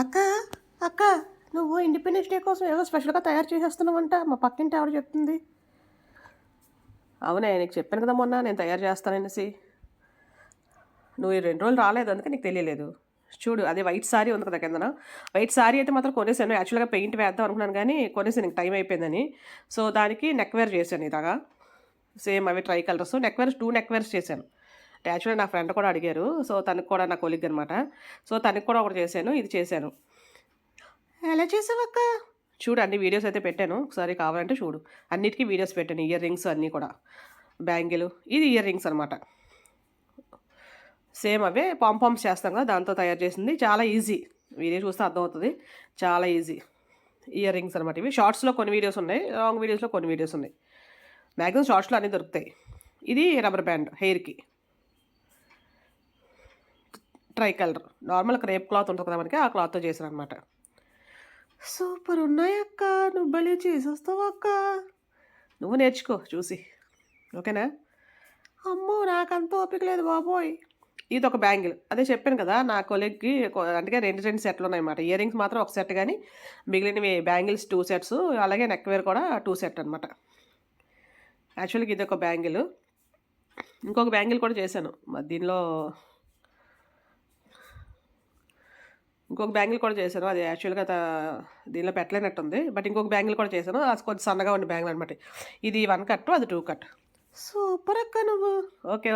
అక్క అక్క నువ్వు ఇండిపెండెన్స్ డే కోసం ఏదో స్పెషల్గా తయారు చేసేస్తున్నావంట. మా పక్కింటి ఆవిడ చెప్తుంది. అవునే నీకు చెప్పాను కదా మొన్న నేను తయారు చేస్తాననేసి. నువ్వు ఈ రెండు రోజులు రాలేదు అందుకే నీకు తెలియలేదు. చూడు అదే వైట్ సారీ ఉంది కదా కిందన. వైట్ సారీ అయితే మాత్రం కొనేసాను. యాక్చువల్గా పెయింట్ వేద్దాం అనుకున్నాను కానీ కొనేసాను నీకు టైం అయిపోయిందని. సో దానికి నెక్ వేర్ చేశాను ఇలాగా. సేమ్ అవి tri colours neck wears two neck wears చేశాను. యాక్చువల్లీ నా ఫ్రెండ్ కూడా అడిగారు. సో తనకు కూడా నా కొలిగ్ అనమాట సో తనకి కూడా ఒకటి చేశాను. ఇది చేశాను. ఎలా చేసావక్క చూడు అన్ని వీడియోస్ అయితే పెట్టాను. ఒకసారి కావాలంటే చూడు. అన్నిటికీ వీడియోస్ పెట్టాను. ఇయర్ రింగ్స్ అన్నీ కూడా. బ్యాంగిల్. ఇది ఇయర్ రింగ్స్ అనమాట సేమ్ అవే పాంపామ్స్ చేస్తాం కదా దాంతో తయారు చేసింది. చాలా ఈజీ. వీడియో చూస్తే అర్థమవుతుంది. చాలా ఈజీ. ఇయర్ రింగ్స్ అనమాట ఇవి. షార్ట్స్లో కొన్ని వీడియోస్ ఉన్నాయి. లాంగ్ వీడియోస్లో కొన్ని వీడియోస్ ఉన్నాయి. మ్యాక్సిమం షార్ట్స్లో అన్నీ దొరుకుతాయి. ఇది రబ్బర్ బ్యాండ్ హెయిర్కి tri colour. Normal crepe cloth ఉంటుంది కదా మనకి ఆ క్లాత్తో చేశాను అనమాట సూపర్ ఉన్నాయక్క నువ్వు భలే చేసేస్తావు అక్క. నువ్వు నేర్చుకో చూసి. ఓకేనా? అమ్మో నాకంత ఓపిక లేదు బాబోయ్. ఇది ఒక బ్యాంగిల్. అదే చెప్పాను కదా నా కొలెగ్కి అంటే రెండు రెండు సెట్లు ఉన్నాయన్నమాట. ఇయర్ రింగ్స్ మాత్రం ఒక సెట్ కానీ మిగిలినవి బ్యాంగిల్స్ టూ సెట్స్ అలాగే నెక్ వేర్ కూడా టూ సెట్ అనమాట యాక్చువల్గా ఇది ఒక బ్యాంగిల్. ఇంకొక బ్యాంగిల్ కూడా చేశాను. దీనిలో ఇంకొక బ్యాంగిల్ కూడా చేశాను. అది యాక్చువల్గా దీనిలో పెట్టలేనట్టుంది. బట్ ఇంకొక బ్యాంగిల్ కూడా చేశాను. అది కొంచెం సన్నగా ఉండే బ్యాంగిల్ అనమాట ఇది వన్ కట్ అది టూ కట్ సూపర్ అక్క నువ్వు. ఓకే